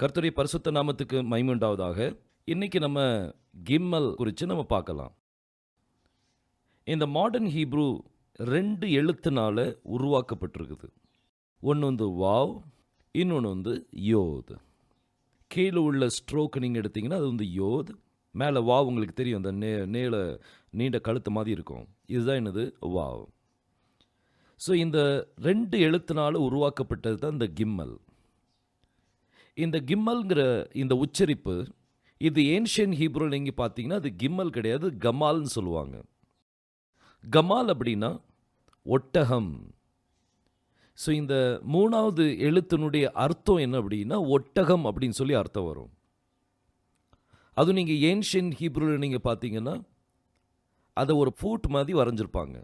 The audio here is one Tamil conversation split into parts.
கர்த்தருடைய பரிசுத்த நாமத்துக்கு மைமுண்டாவதாக இன்றைக்கி நம்ம கிம்மல் குறித்து நம்ம பார்க்கலாம். இந்த மாடர்ன் ஹீப்ரூ ரெண்டு எழுத்துனால் உருவாக்கப்பட்டிருக்குது. ஒன்று வந்து வாவ் இன்னொன்று வந்து யோத். கீழே உள்ள ஸ்ட்ரோக் நீங்கள் எடுத்தீங்கன்னா அது வந்து யோத். மேலே வாவ் உங்களுக்கு தெரியும் அந்த நே நீள நீண்ட கழுத்து மாதிரி இருக்கும். இதுதான் என்னது? வாவ். ஸோ இந்த ரெண்டு எழுத்துனால் உருவாக்கப்பட்டது தான் இந்த கிம்மல். இந்த கிம்மல்ங்கிற இந்த உச்சரிப்பு இது ஏன்ஷியன் ஹீப்ரோவில் நீங்கள் பார்த்தீங்கன்னா அது கிம்மல் கிடையாது கமால்னு சொல்லுவாங்க. கமால் அப்படின்னா ஒட்டகம். ஸோ இந்த மூணாவது எழுத்தினுடைய அர்த்தம் என்ன அப்படின்னா ஒட்டகம் அப்படின்னு சொல்லி அர்த்தம் வரும். அதுவும் நீங்கள் ஏன்ஷியன் ஹீப்ரோவில் நீங்கள் பார்த்தீங்கன்னா அதை ஒரு ஃபூட் மாதிரி வரைஞ்சிருப்பாங்க.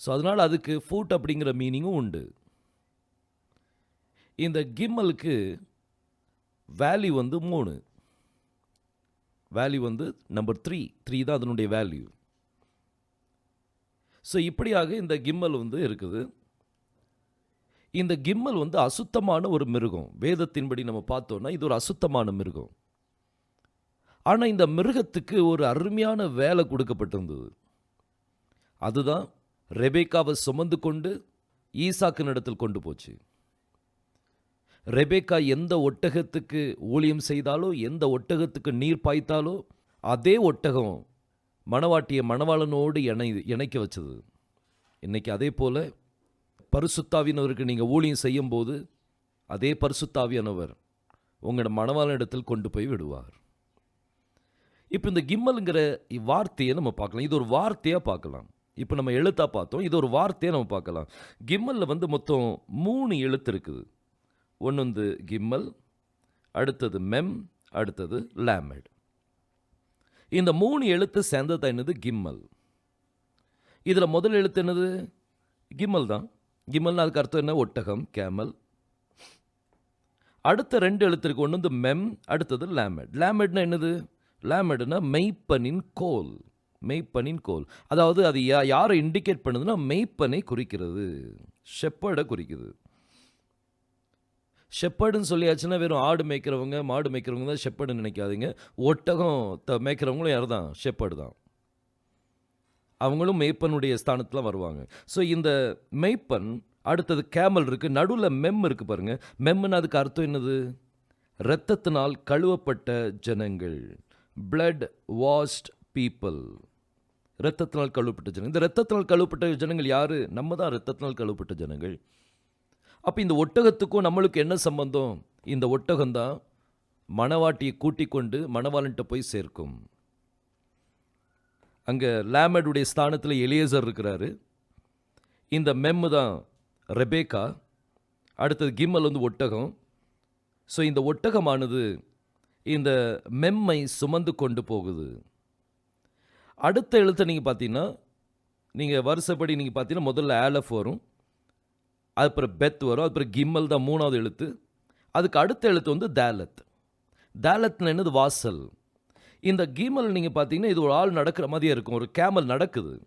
ஸோ அதனால் அதுக்கு ஃபூட் அப்படிங்கிற மீனிங்கும் உண்டு. இந்த கிம்மலுக்கு வேல்யூ வந்து மூணு. வேல்யூ வந்து நம்பர் த்ரீ த்ரீ தான் அதனுடைய வேல்யூ ஸோ இப்படியாக இந்த கிம்மல் வந்து இருக்குது. இந்த கிம்மல் வந்து அசுத்தமான ஒரு மிருகம். வேதத்தின்படி நம்ம பார்த்தோன்னா இது ஒரு அசுத்தமான மிருகம். ஆனால் இந்த மிருகத்துக்கு ஒரு அருமையான வேலை கொடுக்கப்பட்டிருந்தது. அதுதான் ரெபேக்காவை சுமந்து கொண்டு ஈசாக்கின் இடத்தில் கொண்டு போச்சு. ரெபேக்கா எந்த ஒட்டகத்துக்கு ஊழியம் செய்தாலோ எந்த ஒட்டகத்துக்கு நீர் பாய்த்தாலோ அதே ஒட்டகம் மணவாட்டிய மணவாளனோடு இணை இணைக்க வச்சது. இன்றைக்கி அதே போல் பரிசுத்தாவினவருக்கு நீங்கள் ஊழியம் செய்யும்போது அதே பரிசுத்தாவியானவர் உங்களோட மணவாளனிடத்தில் கொண்டு போய் விடுவார். இப்போ இந்த கிம்மலுங்கிற வார்த்தையை நம்ம பார்க்கலாம். இது ஒரு வார்த்தையாக பார்க்கலாம். இப்போ நம்ம எழுத்தாக பார்த்தோம். இது ஒரு வார்த்தையை நம்ம பார்க்கலாம். கிம்மலில் வந்து மொத்தம் மூணு எழுத்து இருக்குது. ஒன்று வந்து கிம்மல் அடுத்தது மெம் அடுத்தது லேமெட். இந்த மூணு எழுத்து சேர்ந்தது என்னது? கிம்மல். இதில் முதல் எழுத்து என்னது? கிம்மல் தான். கிம்மல்னு அதுக்கு அர்த்தம் என்ன? ஒட்டகம் கேமல். அடுத்த ரெண்டு எழுத்திற்கு ஒன்று வந்து மெம் அடுத்தது லேமட். லேமெட்னா என்னது? லேமெட்னா மெய்ப்பனின் கோல். மெய்ப்பனின் கோல். அதாவது அது யா யாரை இண்டிகேட் பண்ணுதுன்னா மெய்ப்பனை குறிக்கிறது. ஷெப்பர்டை குறிக்குது. ஷெப்பர்டுன்னு சொல்லியாச்சுன்னா வெறும் ஆடு மேய்க்கிறவங்க மாடு மேய்க்கிறவங்க தான் ஷெப்பர்டுன்னு நினைக்காதீங்க. ஒட்டகம் த மேய்க்கிறவங்களும் யார் தான்? ஷெப்பர்டு தான். அவங்களும் மெய்ப்பனுடைய ஸ்தானத்தில் வருவாங்க. ஸோ இந்த மெய்ப்பன் அடுத்தது கேமல் இருக்குது நடுவில் மெம் இருக்குது பாருங்கள் மெம்னு அதுக்கு அர்த்தம் என்னது? இரத்தத்தினால் கழுவப்பட்ட ஜனங்கள். பிளட் வாஷ்ட் பீப்புள் இரத்தத்தினால் கழுவப்பட்ட ஜனங்கள். இந்த இரத்தத்தினால் கழுவப்பட்ட ஜனங்கள் யார்? நம்ம தான் இரத்தத்தினால் கழுவப்பட்ட ஜனங்கள். அப்போ இந்த ஒட்டகத்துக்கும் நம்மளுக்கு என்ன சம்பந்தம்? இந்த ஒட்டகம்தான் மணவாட்டியை கூட்டிக் கொண்டு மணவாளன்ட்ட போய் சேர்க்கும். அங்கே லேமடுடைய ஸ்தானத்தில் எலியேசர் இருக்கிறாரு. இந்த மெம்மு தான் ரெபேக்கா. அடுத்தது கிம்மல் வந்து ஒட்டகம். ஸோ இந்த ஒட்டகமானது இந்த மெம்மை சுமந்து கொண்டு போகுது. அடுத்த எழுத்தை நீங்கள் பார்த்தீங்கன்னா நீங்கள் வருஷப்படி நீங்கள் பார்த்தீங்கன்னா முதல்ல ஆலஃப் வரும். அதுக்கப்புறம் பெத் வரும் அப்புறம் கிம்மல் தான் மூணாவது எழுத்து. அதுக்கு அடுத்த எழுத்து வந்து தேலத். தேலத்னு என்னது? வாசல். இந்த கீமல் நீங்கள் பார்த்தீங்கன்னா இது ஒரு ஆள் நடக்கிற மாதிரியே இருக்கும். ஒரு கேமல் நடக்குது.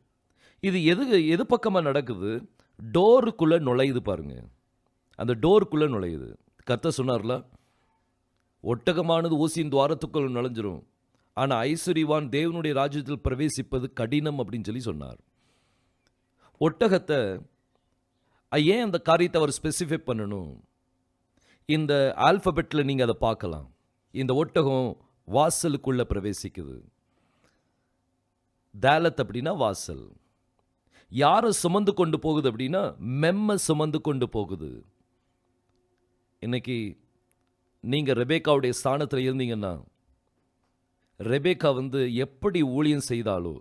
இது எது எது பக்கமாக நடக்குது? டோருக்குள்ளே நுழையுது பாருங்க. அந்த டோருக்குள்ளே நுழையுது. கர்த்தர் சொன்னார்ல ஒட்டகமானது ஊசியின் துவாரத்துக்குள் நுழைஞ்சிரும். ஆனால் ஐஸ்வரிவான் தேவனுடைய ராஜ்யத்தில் பிரவேசிப்பது கடினம் அப்படின்னு சொல்லி சொன்னார். ஒட்டகத்தை ஏன் அந்த காரியத்தை அவர் ஸ்பெசிஃபை பண்ணணும்? இந்த ஆல்ஃபபெட்டில் நீங்கள் அதை பார்க்கலாம். இந்த ஒட்டகம் வாசலுக்குள்ளே பிரவேசிக்குது. தேலத் அப்படின்னா வாசல். யாரை சுமந்து கொண்டு போகுது அப்படின்னா மெம்ம சுமந்து கொண்டு போகுது. இன்னைக்கு நீங்கள் ரெபேக்காவுடைய ஸ்தானத்தில் இருந்தீங்கன்னா ரெபேக்கா வந்து எப்படி ஊழியம் செய்தாலோ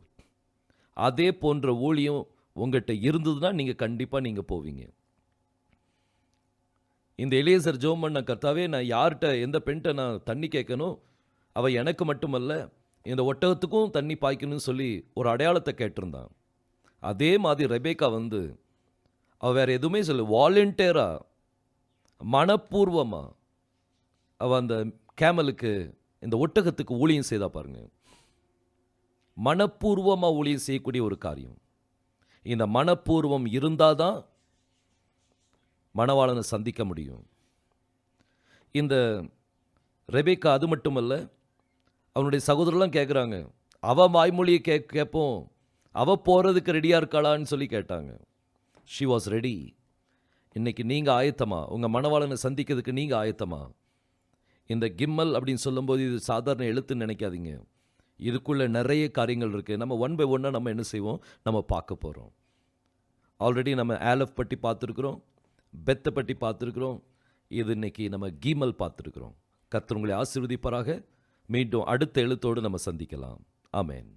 அதே போன்ற ஊழியம் உங்கள்கிட்ட இருந்ததுன்னா நீங்கள் கண்டிப்பாக நீங்கள் போவீங்க. இந்த இளையசர் ஜோம் பண்ண கர்த்தாவே நான் யார்கிட்ட எந்த பெண்கிட்ட நான் தண்ணி கேட்கணும் அவள் எனக்கு மட்டுமல்ல இந்த ஒட்டகத்துக்கும் தண்ணி பாய்க்கணும்னு சொல்லி ஒரு அடையாளத்தை கேட்டிருந்தான். அதே மாதிரி ரெபேக்கா வந்து அவள் வேறு எதுவுமே சொல்லு வாலண்டியராக மனப்பூர்வமாக அவள் அந்த கேமலுக்கு இந்த ஒட்டகத்துக்கு ஊழியம் செய்தா பாருங்க. மனப்பூர்வமாக ஊழியம் செய்யக்கூடிய ஒரு காரியம். இந்த மனப்பூர்வம் இருந்தால் தான் மணவாளனை சந்திக்க முடியும். இந்த ரெபேக்கா அது மட்டுமல்ல அவனுடைய சகோதரர்லாம் கேட்குறாங்க அவள் வாய்மொழியை கே கேட்போம் அவள் போகிறதுக்கு ரெடியாக இருக்காளான்னு சொல்லி கேட்டாங்க. ஷி வாஸ் ரெடி இன்றைக்கி நீங்கள் ஆயத்தமா? உங்கள் மணவாளனை சந்திக்கிறதுக்கு நீங்கள் ஆயத்தமா? இந்த கிம்மல் அப்படின்னு சொல்லும்போது இது சாதாரண எழுத்துன்னு நினைக்காதீங்க. இதுக்குள்ளே நிறைய காரியங்கள் இருக்குது நம்ம ஒன் பை ஒன்னாக நம்ம என்ன செய்வோம்? நம்ம பார்க்க போகிறோம் ஆல்ரெடி நம்ம ஆலஃப் பற்றி பார்த்துருக்குறோம். பெத்தை பற்றி பார்த்துருக்குறோம். இது இன்னைக்கு நம்ம கீமல் பார்த்துருக்குறோம். கர்த்தர் உங்களை மீண்டும் அடுத்த எழுத்தோடு நம்ம சந்திக்கலாம். ஆமேன்